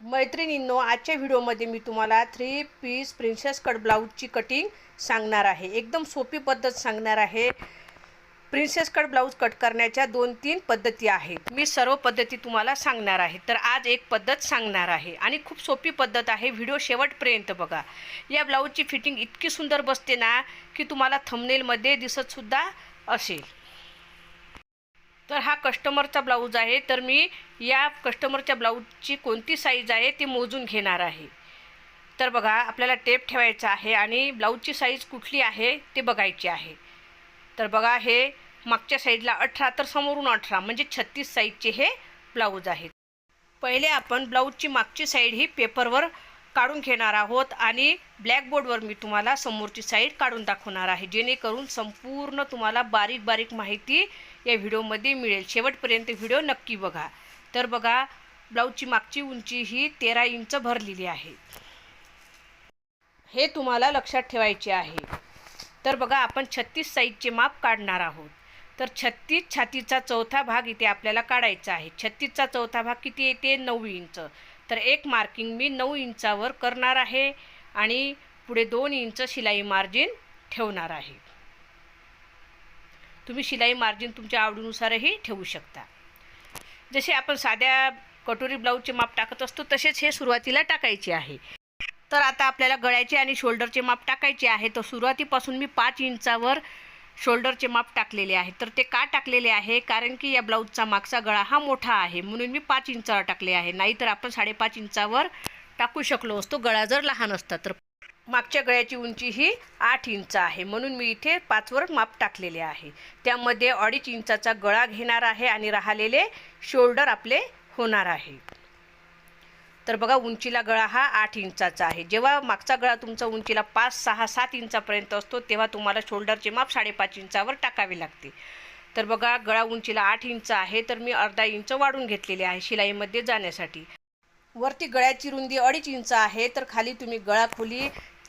मैत्रिणींनो आजच्या व्हिडिओमध्ये मी तुम्हाला थ्री पीस प्रिन्सेस कट ब्लाऊजची कटिंग सांगणार आहे. एकदम सोपी पद्धत सांगणार आहे. प्रिन्सेस कट ब्लाऊज कट करण्याच्या दोन तीन पद्धती आहेत. मी सर्व पद्धती तुम्हाला सांगणार आहे. तर आज एक पद्धत सांगणार आहे. आणि खूप सोपी पद्धत आहे. व्हिडिओ शेवटपर्यंत बघा. या ब्लाऊजची फिटिंग इतकी सुंदर बसते ना की तुम्हाला थमनेलमध्ये दिसतसुद्धा असेल. तर हा कस्टमरचा ब्लाऊज आहे. तर मी या कस्टमरच्या ब्लाऊजची कोणती साईज आहे ती मोजून घेणार आहे. तर बघा आपल्याला टेप ठेवायचा आहे आणि ब्लाऊजची साईज कुठली आहे ते बघायची आहे. तर बघा हे मागच्या साईडला अठरा तर समोरून अठरा म्हणजे छत्तीस साईजचे हे ब्लाऊज आहेत. पहिले आपण ब्लाऊजची मागची साईड ही पेपरवर काढून घेणार आहोत आणि ब्लॅकबोर्डवर मी तुम्हाला समोरची साईड काढून दाखवणार आहे. जेणेकरून संपूर्ण तुम्हाला बारीक बारीक माहिती या व्हिडिओमध्ये मिळेल. शेवटपर्यंत व्हिडिओ नक्की बघा. तर बघा ब्लाऊजची मागची उंची ही तेरा इंच भरलेली आहे. हे तुम्हाला लक्षात ठेवायचे आहे. तर बघा आपण छत्तीस साईजचे माप काढणार आहोत. तर छत्तीस छातीचा चौथा भाग इथे आपल्याला काढायचा आहे. छत्तीसचा चौथा भाग किती येते? नऊ इंच. तर एक मार्किंग मी नऊ इंचावर करणार आहे आणि पुढे दोन इंच शिलाई मार्जिन ठेवणार आहे. तुम्ही शिलाई मार्जिन तुमच्या आवडीनुसारही ठेवू शकता. जसे आपण साध्या कटोरी ब्लाऊजचे माप टाकत असतो तसेच हे सुरुवातीला टाकायचे आहे. तर आता आपल्याला गळ्याचे आणि शोल्डरचे माप टाकायचे आहे. तर सुरुवातीपासून मी पाच इंचावर शोल्डरचे माप टाकलेले आहे. तर ते का टाकलेले आहे? कारण की या ब्लाऊजचा मागचा गळा हा मोठा आहे. म्हणून मी पाच इंचावर टाकले आहे. नाहीतर आपण साडेपाच इंचावर टाकू शकलो असतो. गळा जर लहान असता तर मागच्या गळ्याची उंची ही आठ इंच आहे. म्हणून मी इथे पाचवर माप टाकलेले आहे. त्यामध्ये अडीच इंचाचा गळा घेणार आहे आणि राहिलेले शोल्डर आपले होणार आहे. तर बघा उंचीला गळा हा आठ इंचाचा आहे. जेव्हा मागचा गळा तुमचा उंचीला पाच सहा सात इंचापर्यंत असतो तेव्हा तुम्हाला शोल्डरचे माप साडेपाच इंचावर टाकावे लागते. तर बघा गळा उंचीला आठ इंच आहे तर मी अर्धा इंच वाढून घेतलेले आहे शिलाईमध्ये जाण्यासाठी. वरती गळ्याची रुंदी अडीच इंच आहे तर खाली तुम्ही गळा खोली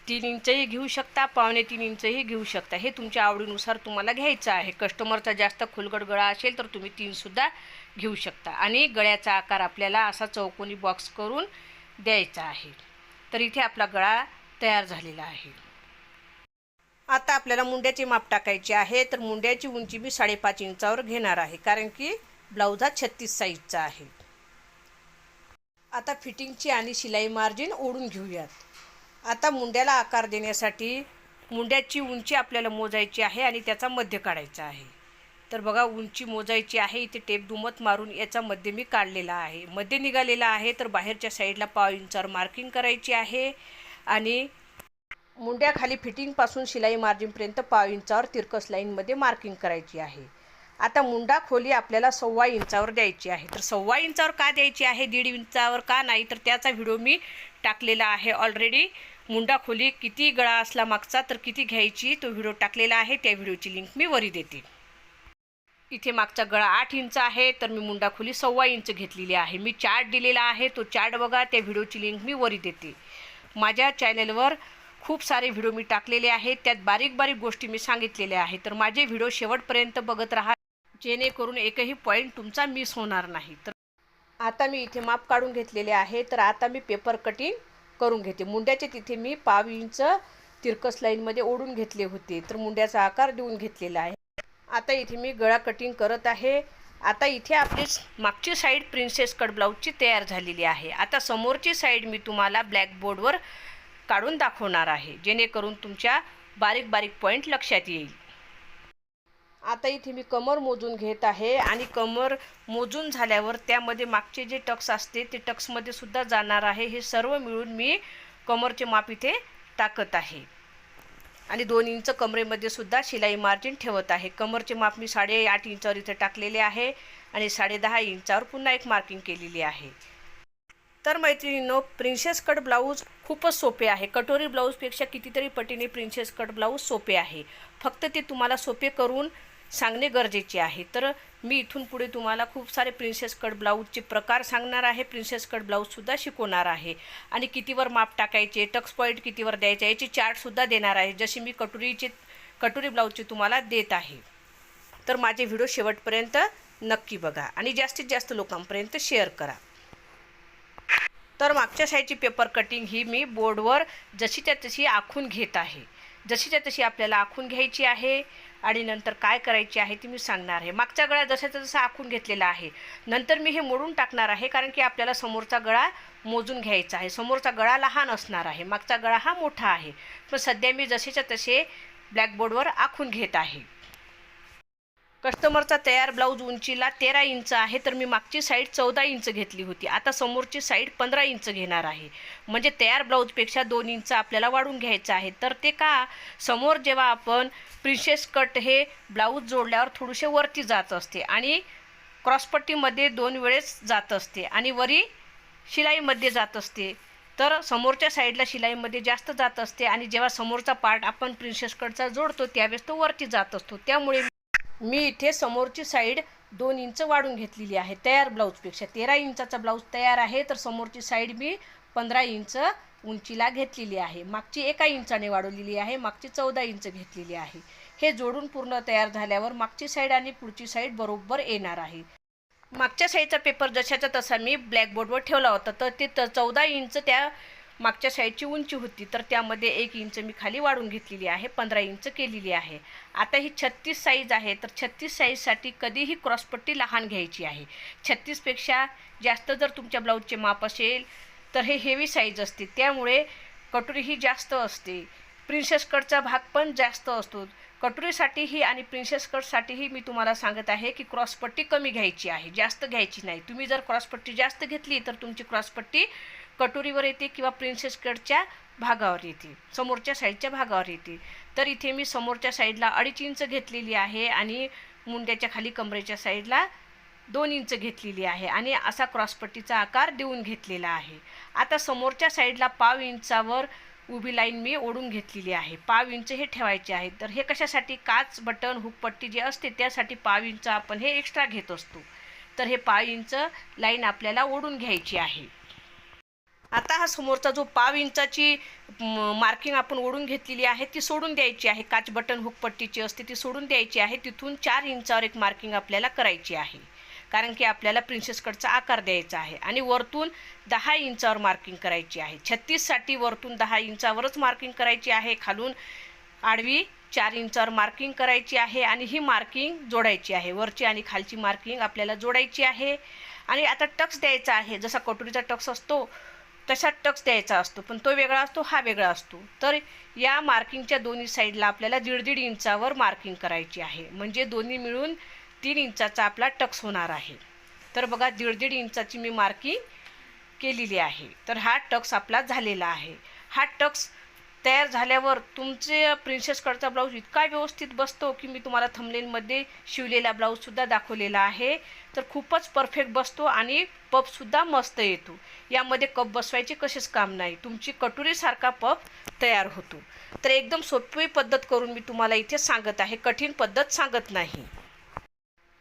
तीन इंचही घेऊ शकता पावणे तीन इंचही घेऊ शकता. हे तुमच्या आवडीनुसार तुम्हाला घ्यायचं आहे. कस्टमरचा जास्त खुलगड गळा असेल तर तुम्ही तीनसुद्धा घेऊ शकता. आणि गळ्याचा आकार आपल्याला असा चौकोनी बॉक्स करून द्यायचा आहे. तर इथे आपला गळा तयार झालेला आहे. आता आपल्याला मुंड्याचे माप टाकायचे आहे. तर मुंड्याची उंची मी साडेपाच इंचावर घेणार आहे. कारण की ब्लाऊज हा छत्तीस साईजचा आहे. आता फिटिंगची आणि शिलाई मार्जिन ओढून घेऊयात. आता मुंड्याला आकार देण्यासाठी मुंड्याची उंची आपल्याला मोजायची आहे आणि त्याचा मध्य काढायचा आहे. तर बघा उंची मोजायची आहे इथे टेप दुमत मारून याचा मध्य मी काढलेला आहे. मध्य निघालेला आहे तर बाहेरच्या साईडला पाव इंचावर मार्किंग करायची आहे आणि मुंड्याखाली फिटिंगपासून शिलाई मार्जिनपर्यंत पाव इंचावर तिरकस लाईनमध्ये मार्किंग करायची आहे. आता मुंडा खोली आपल्याला सव्वा इंचावर द्यायची आहे. तर सव्वा इंचावर का द्यायची आहे दीड इंचावर का नाही तर त्याचा व्हिडिओ मी टाकलेला आहे ऑलरेडी मुंडा खोली किती गळा असला मागचा तर किती घ्यायची तो व्हिडिओ टाकलेला आहे. त्या व्हिडिओची लिंक मी वरी देते. इथे मागचा गळा आठ इंच आहे तर मी मुंडा खोली सव्वा इंच घेतलेली आहे. मी चार्ट दिलेला आहे तो चार्ट बघा त्या व्हिडिओची लिंक मी वरी देते. माझ्या चॅनलवर खूप सारे व्हिडिओ मी टाकलेले आहेत. त्यात बारीक बारीक गोष्टी मी सांगितलेल्या आहेत. तर माझे व्हिडिओ शेवटपर्यंत बघत राहा. जेणेकरून एकही पॉईंट तुमचा मिस होणार नाही. तर आता मी इथे माप काढून घेतलेले आहे. तर आता मी पेपर कटिंग करून घेते. मुंड्याचे तिथे मी पाव इंच तिरकस लाईनमध्ये ओढून घेतले होते. तर मुंड्याचा आकार देऊन घेतलेला आहे. आता इथे मी गळा कटिंग करत आहे. आता इथे आपली मागची साईड प्रिन्सेस कट ब्लाऊजची तयार झालेली आहे. आता समोरची साईड मी तुम्हाला ब्लॅकबोर्डवर काढून दाखवणार आहे. जेणेकरून तुमच्या बारीक बारीक पॉईंट लक्षात येईल. आता इथे मी कमर मोजून घेत आहे आणि कमर मोजून झाल्यावर त्यामध्ये मागचे जे टक्स असते ते टक्समध्ये सुद्धा जाणार आहे. हे सर्व मिळून मी कमरचे माप इथे टाकत आहे. आणि दोन इंच कमरेमध्ये सुद्धा शिलाई मार्जिन ठेवत आहे. कमरचे माप मी साडेआठ इंचावर इथे टाकलेले आहे आणि साडेदहा इंचावर पुन्हा एक मार्किंग केलेली आहे. तर मैत्रिणींनो प्रिन्सेस कट ब्लाऊज खूपच सोपे आहे. कटोरी ब्लाऊजपेक्षा कितीतरी पटीने प्रिन्सेस कट ब्लाऊज सोपे आहे. फक्त ते तुम्हाला सोपे करून सांगणे गरजेचे आहे. तर मी इथून पुढे तुम्हाला खूप सारे प्रिन्सेस कट ब्लाऊजचे प्रकार सांगणार आहे. प्रिन्सेस कट ब्लाऊजसुद्धा शिकवणार आहे. आणि कितीवर माप टाकायचे टक्स पॉईंट कितीवर द्यायचे याचे चार्टसुद्धा देणार आहे. जशी मी कटोरीचे कटोरी ब्लाऊजचे तुम्हाला देत आहे. तर माझे व्हिडिओ शेवटपर्यंत नक्की बघा आणि जास्तीत जास्त लोकांपर्यंत शेअर करा. तर मागच्या साईडची पेपर कटिंग ही मी बोर्डवर जशी त्या तशी आखून घेत आहे. जशी त्या तशी आपल्याला आखून घ्यायची आहे. आणि नंतर काय करायची आहे ती मी सांगणार आहे. मागचा गळा जशाचा जसा आखून घेतलेला आहे. नंतर मी हे मोडून टाकणार आहे कारण की आपल्याला समोरचा गळा मोजून घ्यायचा आहे. समोरचा गळा लहान असणार आहे. मागचा गळा हा मोठा आहे. पण सध्या मी जसेच्या तसे ब्लॅकबोर्डवर आखून घेत आहे. कस्टमरचा तयार ब्लाऊज उंचीला तेरा इंच आहे तर मी मागची साईड चौदा इंच घेतली होती. आता समोरची साईड पंधरा इंच घेणार आहे. म्हणजे तयार ब्लाऊजपेक्षा दोन इंच आपल्याला वाढून घ्यायचं आहे. तर ते का? समोर जेव्हा आपण प्रिन्सेस कट हे ब्लाऊज जोडल्यावर थोडेसे वरती जात असते आणि क्रॉसपट्टीमध्ये दोन वेळेस जात असते आणि वरी शिलाईमध्ये जात असते. तर समोरच्या साईडला शिलाईमध्ये जास्त जात असते आणि जेव्हा समोरचा पार्ट आपण प्रिन्सेस कटचा जोडतो त्यावेळेस तो वरती जात असतो. त्यामुळे मी इथे समोरची साईड दोन इंच वाढून घेतलेली आहे. तयार ब्लाऊजपेक्षा तेरा इंचाचा ब्लाऊज तयार आहे तर समोरची साईड मी पंधरा इंच उंचीला घेतलेली आहे. मागची एका इंचाने वाढवलेली आहे मागची चौदा इंच घेतलेली आहे. हे जोडून पूर्ण तयार झाल्यावर मागची साईड आणि पुढची साईड बरोबर येणार आहे. मागच्या साईडचा पेपर जशाचा तसा मी ब्लॅकबोर्डवर ठेवला होता तर ते चौदा इंच त्या मागच्या साईडची उंची होती तर त्यामध्ये एक इंच मी खाली वाढून घेतलेली आहे पंधरा इंच केलेली आहे. आता ही छत्तीस साईज आहे तर छत्तीस साईजसाठी कधीही क्रॉसपट्टी लहान घ्यायची आहे. छत्तीसपेक्षा जास्त जर तुमच्या ब्लाऊजचे माप असेल तर हे हेवी साईज असते. त्यामुळे कटोरी ही जास्त असते. प्रिन्सेस कटचा भाग पण जास्त असतो. कटोरीसाठीही आणि प्रिन्सेस कटसाठीही मी तुम्हाला सांगत आहे की क्रॉसपट्टी कमी घ्यायची आहे जास्त घ्यायची नाही. तुम्ही जर क्रॉसपट्टी जास्त घेतली तर तुमची क्रॉसपट्टी कटोरीवर येते किंवा प्रिन्सेस कटच्या भागावर येते. समोरच्या साईडच्या भागावर येते. तर इथे मी समोरच्या साईडला अडीच इंच घेतलेली आहे आणि मुंड्याच्या खाली कमरेच्या साईडला दोन इंच घेतलेली आहे आणि असा क्रॉसपट्टीचा आकार देऊन घेतलेला आहे. आता समोरच्या साईडला पाव इंचावर उभी लाईन मी ओढून घेतलेली आहे. पाव इंच हे ठेवायचे आहे. तर हे कशासाठी? काच बटन हुकपट्टी जे असते त्यासाठी पाव इंच आपण हे एक्स्ट्रा घेत असतो. तर हे पाव इंच लाईन आपल्याला ओढून घ्यायची आहे. आता हा समोरचा जो पाव इंचाची मार्किंग आपण ओढून घेतलेली आहे ती सोडून द्यायची आहे. काच बटन हुकपट्टीची असते ती सोडून द्यायची आहे. तिथून चार इंचावर एक मार्किंग आपल्याला करायची आहे. कारण की आपल्याला प्रिन्सेस कटचा आकार द्यायचा आहे. आणि वरतून दहा इंचावर मार्किंग करायची आहे. छत्तीससाठी वरतून दहा इंचावरच मार्किंग करायची आहे. खालून आडवी चार इंचावर मार्किंग करायची आहे आणि ही मार्किंग जोडायची आहे. वरची आणि खालची मार्किंग आपल्याला जोडायची आहे. आणि आता टक्स द्यायचा आहे. जसा कटोरीचा टक्स असतो तसा टक्स द्यायचा असतो पण तो वेगळा असतो हा वेगळा असतो. तर या मार्किंगच्या दोन्ही साईडला आपल्याला दीड दीड इंचावर मार्किंग करायची आहे. म्हणजे दोन्ही मिळून तीन इंचाचा आपला टक्स होणार आहे. तर बघा दीड दीड इंचाची मी मार्किंग केलेली आहे. तर हा टक्स आपला झालेला आहे. हा टक्स तयार झाल्यावर तुमचे प्रिन्सेसकडचा ब्लाऊज इतका व्यवस्थित बसतो की मी तुम्हाला थंबनेलमध्ये शिवलेला ब्लाऊजसुद्धा दाखवलेला आहे. तर खूपच परफेक्ट बसतो आणि पपसुद्धा मस्त येतो. यामध्ये कप बसवायचे कसेच काम नाही. तुमची कटोरीसारखा पप तयार होतो. तर एकदम सोपी पद्धत करून मी तुम्हाला इथे सांगत आहे. कठीण पद्धत सांगत नाही.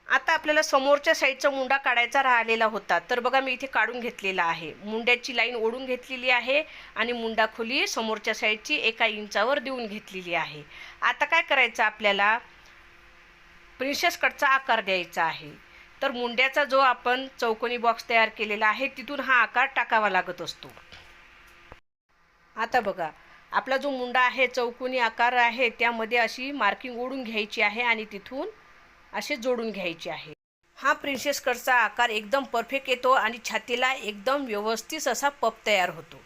आता आपल्याला समोरच्या साईडचा मुंडा काढायचा राहिलेला होता. तर बघा मी इथे काढून घेतलेला आहे. मुंड्याची लाईन ओढून घेतलेली आहे आणि मुंडा खोली समोरच्या साईडची एका इंचावर देऊन घेतलेली आहे. आता काय करायचं आपल्याला? प्रिन्सेस कटचा आकार द्यायचा आहे. तर मुंड्याचा जो आपण चौकोनी बॉक्स तयार केलेला आहे तिथून हा आकार टाकावा लागत असतो. आता बघा आपला जो मुंडा आहे चौकोनी आकार आहे त्यामध्ये अशी मार्किंग ओढून घ्यायची आहे आणि तिथून असे जोडून घ्यायचे आहे. हा प्रिन्सेस कटचा आकार एकदम परफेक्ट येतो आणि छातीला एकदम व्यवस्थित असा पप तयार होतो.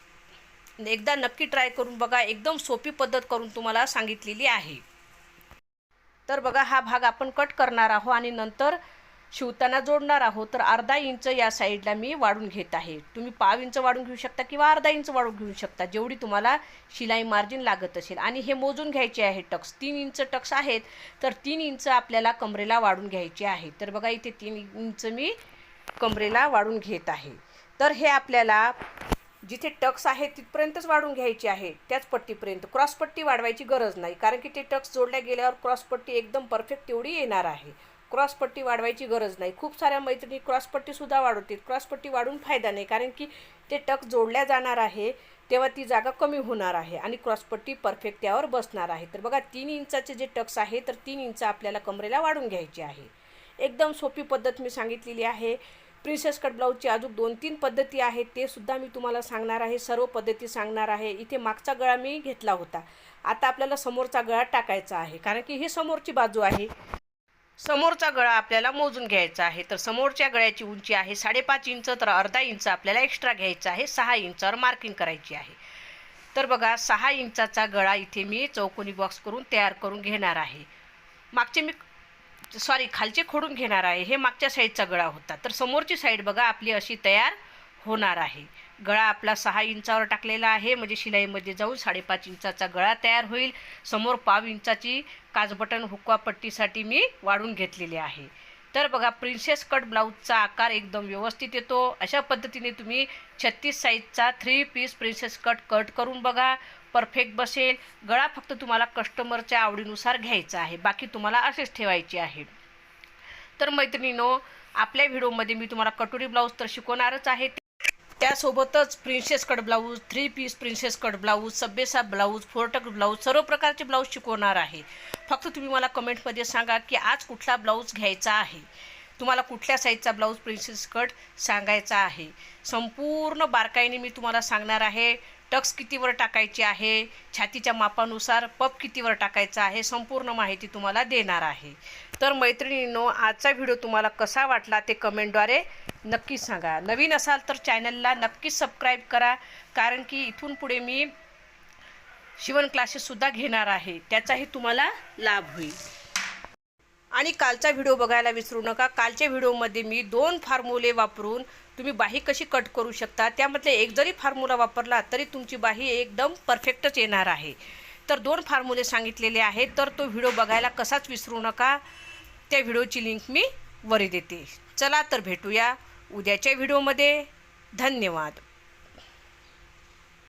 एकदा नक्की ट्राय करून बघा एकदम सोपी पद्धत करून तुम्हाला सांगितलेली आहे. तर बघा हा भाग आपण कट करणार आहोत आणि नंतर शिवताना जोडणार आहोत तर अर्धा इंच या साईडला मी वाढून घेत आहे. तुम्ही पाव इंच वाढून घेऊ शकता किंवा अर्धा इंच वाढून घेऊ शकता जेवढी तुम्हाला शिलाई मार्जिन लागत असेल. आणि हे मोजून घ्यायचे आहे टक्स. तीन इंच टक्स आहेत तर तीन इंच आपल्याला कमरेला वाढून घ्यायचे आहे. तर बघा इथे तीन इंच मी कमरेला वाढून घेत आहे. तर हे आपल्याला जिथे टक्स आहे तिथपर्यंतच वाढून घ्यायची आहे. त्याच पट्टीपर्यंत क्रॉसपट्टी वाढवायची गरज नाही कारण की ते टक्स जोडल्या गेल्यावर क्रॉसपट्टी एकदम परफेक्ट तेवढी येणार आहे. क्रॉसपट्टी वाढवायची गरज नाही. खूप साऱ्या मैत्रिणी क्रॉसपट्टीसुद्धा वाढवतील. क्रॉसपट्टी वाढून फायदा नाही कारण की ते टक जोडल्या जाणार आहे तेव्हा ती जागा कमी होणार आहे आणि क्रॉसपट्टी परफेक्ट त्यावर बसणार आहे. तर बघा तीन इंचाचे जे टक्स आहे तर तीन इंच आपल्याला कमरेला वाढून घ्यायची आहे. एकदम सोपी पद्धत मी सांगितलेली आहे. प्रिन्सेस कट ब्लाऊजची अजून दोन तीन पद्धती आहेत ते सुद्धा मी तुम्हाला सांगणार आहे. सर्व पद्धती सांगणार आहे. इथे मागचा गळा मी घेतला होता. आता आपल्याला समोरचा गळा टाकायचा आहे कारण की ही समोरची बाजू आहे. समोरचा गळा आपल्याला मोजून घ्यायचा आहे. तर समोरच्या गळ्याची उंची आहे साडेपाच इंच तर अर्धा इंच आपल्याला एक्स्ट्रा घ्यायचा आहे. सहा इंचावर मार्किंग करायची आहे. तर बघा सहा इंचाचा गळा इथे मी चौकोनी बॉक्स करून तयार करून घेणार आहे. मागचे मी सॉरी खालचे खोडून घेणार आहे. हे मागच्या साईडचा गळा होता. तर समोरची साईड बघा आपली अशी तयार होणार आहे. गळा आपला सहा इंचावर टाकलेला आहे. म्हणजे शिलाईमध्ये जाऊन साडेपाच इंचाचा गळा तयार होईल. समोर पाव इंचाची काजबटन हुक्का पट्टीसाठी मी वाढून घेतलेली आहे. तर बघा प्रिन्सेस कट ब्लाऊजचा आकार एकदम व्यवस्थित येतो. अशा पद्धतीने तुम्ही छत्तीस साईजचा three piece princess cut cut करून बघा. परफेक्ट बसेल. गळा फक्त तुम्हाला कस्टमरच्या आवडीनुसार घ्यायचा आहे. बाकी तुम्हाला असेच ठेवायचे आहे. तर मैत्रिणीनो आपल्या व्हिडिओमध्ये मी तुम्हाला कटोरी ब्लाऊज तर शिकवणारच आहे. त्यासोबतच princess cut blouse three piece princess cut blouse सब्बेसा blouse फोरटक blouse सर्व प्रकारचे ब्लाऊज शिकवणार आहे. फक्त तुम्ही मला कमेंटमध्ये सांगा की आज कुठला ब्लाऊज घ्यायचा आहे? तुम्हाला कुठल्या साईजचा ब्लाऊज प्रिन्सेस कट सांगायचा आहे? संपूर्ण बारकाईने मी तुम्हाला सांगणार आहे टक्स कितीवर टाकायची आहे छातीच्या मापानुसार पप कितीवर टाकायचा आहे संपूर्ण माहिती तुम्हाला देणार आहे. तर मैत्रिणींनो आजचा व्हिडिओ तुम्हाला कसा वाटला ते कमेंटद्वारे नक्कीच सांगा. नवीन असाल तर चॅनलला नक्कीच सबस्क्राईब करा. कारण की इथून पुढे मी शिवण क्लासेससुद्धा घेणार आहे. त्याचाही तुम्हाला लाभ होईल. आणि कालचा व्हिडिओ बघायला विसरू नका. कालच्या व्हिडिओमध्ये मी दोन फार्मुले वापरून तुम्ही बाही कशी कट करू शकता त्यामधले एक जरी फार्मुला वापरला तरी तुमची बाही एकदम परफेक्टच येणार आहे. तर दोन फार्मुले सांगितलेले आहेत. तर तो व्हिडिओ बघायला कसाच विसरू नका. त्या व्हिडिओची लिंक मी वरी देते. चला तर भेटूया. उद्याच्या व्हिडिओमध्ये धन्यवाद.